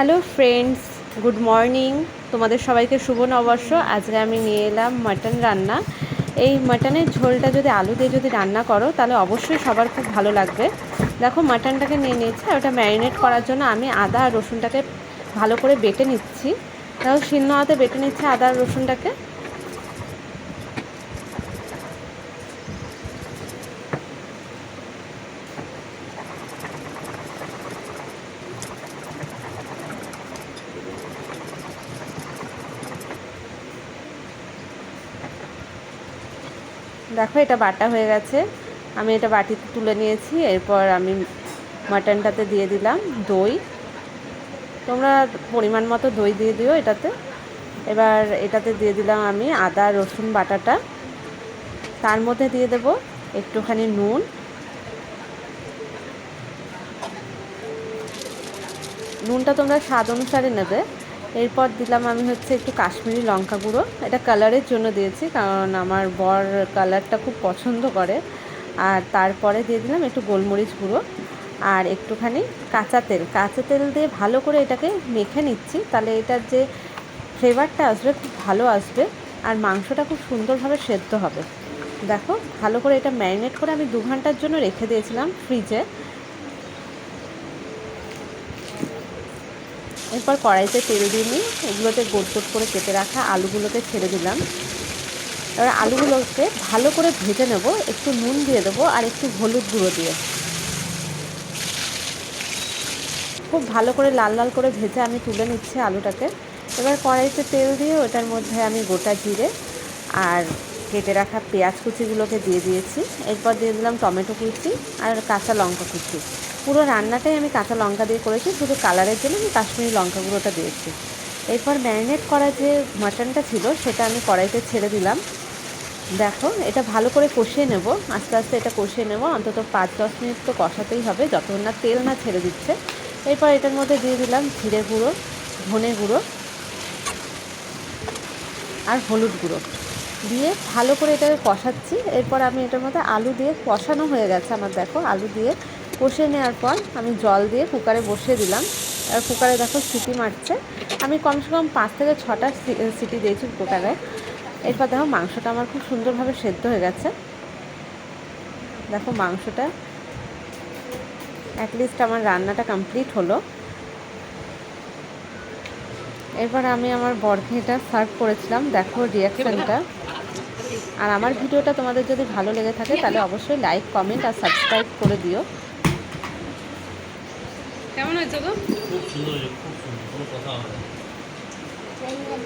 Hello friends, good morning. তোমাদের সবাইকে শুভ নববর্ষ। আজকে আমি নিয়ে এলাম মাটন রান্না। এই মাটনের ঝোলটা যদি আলু দিয়ে যদি রান্না করো, তাহলে অবশ্যই সবার খুব ভালো লাগবে। দেখো, মাটনটাকে নিয়ে নিয়েছি আর ওটা ম্যারিনেট করার জন্য আমি আদা আর রসুনটাকে ভালো করে বেটে নিচ্ছি। দেখো শিন্ন হাতে বেটে নিচ্ছে আদা আর রসুনটাকে। দেখো, এটা বাটা হয়ে গেছে। আমি এটা বাটিতে তুলে নিয়েছি, এরপর আমি মাটনটাতে দিয়ে দিলাম দই। তোমরা পরিমাণ মতো দই দিয়ে দিও এটাতে। এবার এটাতে দিয়ে দিলাম আমি আদা, রসুন বাটাটা। তার মধ্যে দিয়ে দেব একটুখানি নুন। নুনটা তোমরা স্বাদ অনুসারে নেবে। এরপর দিলাম আমি হচ্ছে একটু কাশ্মীরি লঙ্কা গুঁড়ো। এটা কালারের জন্য দিয়েছি, কারণ আমার বর কালারটা খুব পছন্দ করে। আর তারপরে দিয়ে দিলাম একটু গোলমরিচ গুঁড়ো আর একটুখানি কাঁচা তেল। কাঁচা তেল দিয়ে ভালো করে এটাকে মেখে নিচ্ছি, তাহলে এটার যে ফ্লেভারটা আসবে খুব ভালো আসবে আর মাংসটা খুব সুন্দরভাবে সেদ্ধ হবে। দেখো, ভালো করে এটা ম্যারিনেট করে আমি দু ঘণ্টার জন্য রেখে দিয়েছিলাম ফ্রিজে। এরপর কড়াইতে তেল দিয়ে নিই এগুলোতে গোট গোট করে কেটে রাখা আলুগুলোকে ছেড়ে দিলাম। এবার আলুগুলোকে ভালো করে ভেজে নেব, একটু নুন দিয়ে দেবো আর একটু হলুদ গুঁড়ো দিয়ে। খুব ভালো করে লাল লাল করে ভেজে আমি তুলে নিচ্ছি আলুটাকে। এবার কড়াইতে তেল দিয়ে ওটার মধ্যে আমি গোটা জিরে আর কেটে রাখা পেঁয়াজ কুচিগুলোকে দিয়ে দিয়েছি। এরপর দিয়ে দিলাম টমেটো কুচি আর কাঁচা লঙ্কা কুচি। পুরো রান্নাটাই আমি কাঁচা লঙ্কা দিয়ে করেছি, শুধু কালারের জন্য আমি কাশ্মীরি লঙ্কা গুঁড়োটা দিয়েছি। এরপর ম্যারিনেট করা যে মাটনটা ছিল, সেটা আমি কড়াইতে ছেড়ে দিলাম। দেখো, এটা ভালো করে কষিয়ে নেব। আস্তে আস্তে এটা কষিয়ে নেব। অন্তত পাঁচ, দশ মিনিট তো কষাতেই হবে, যতক্ষণ না তেল না ছেড়ে দিচ্ছে। এরপর এটার মধ্যে দিয়ে দিলাম জিরে গুঁড়ো, ধনে গুঁড়ো আর হলুদ গুঁড়ো। দিয়ে ভালো করে এটাকে কষাচ্ছি। এরপর আমি এটার মধ্যে আলু দিয়ে কষানো হয়ে গেছে আমার দেখো আলু দিয়ে। কষিয়ে নেওয়ার পর আমি জল দিয়ে কুকারে বসিয়ে দিলাম। আর কুকারে দেখো সিটি মারছে। আমি কমসে কম পাঁচ থেকে ছটা সিটি দিয়েছি কুকারে। এরপর দেখো মাংসটা আমার খুব সুন্দরভাবে সেদ্ধ হয়ে গেছে। দেখো মাংসটা অ্যাটলিস্ট আমার রান্নাটা কমপ্লিট হলো। এরপর আমি আমার বরকে এটা সার্ভ করেছিলাম। দেখো রিয়াকশানটা আর আমার ভিডিওটা তোমাদের যদি ভালো লেগে থাকে, তাহলে অবশ্যই লাইক কমেন্ট আর সাবস্ক্রাইব করে দিও।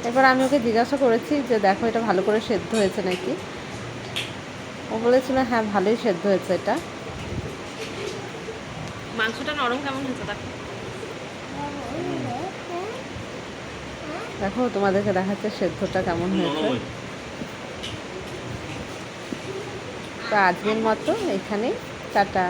এবার আমি ওকে জিজ্ঞাসা করেছি যে, দেখো, এটা ভালো করে সেদ্ধ হয়েছে নাকি ও বলেছিল হ্যাঁ ভালোই সেদ্ধ হয়েছে এটা মাংসটা নরম কেমন হয়েছে, দেখো দেখো, তোমাদেরকে দেখাচ্ছে সেদ্ধটা কেমন হয়েছে। আজকের মতো এখানে টাটা।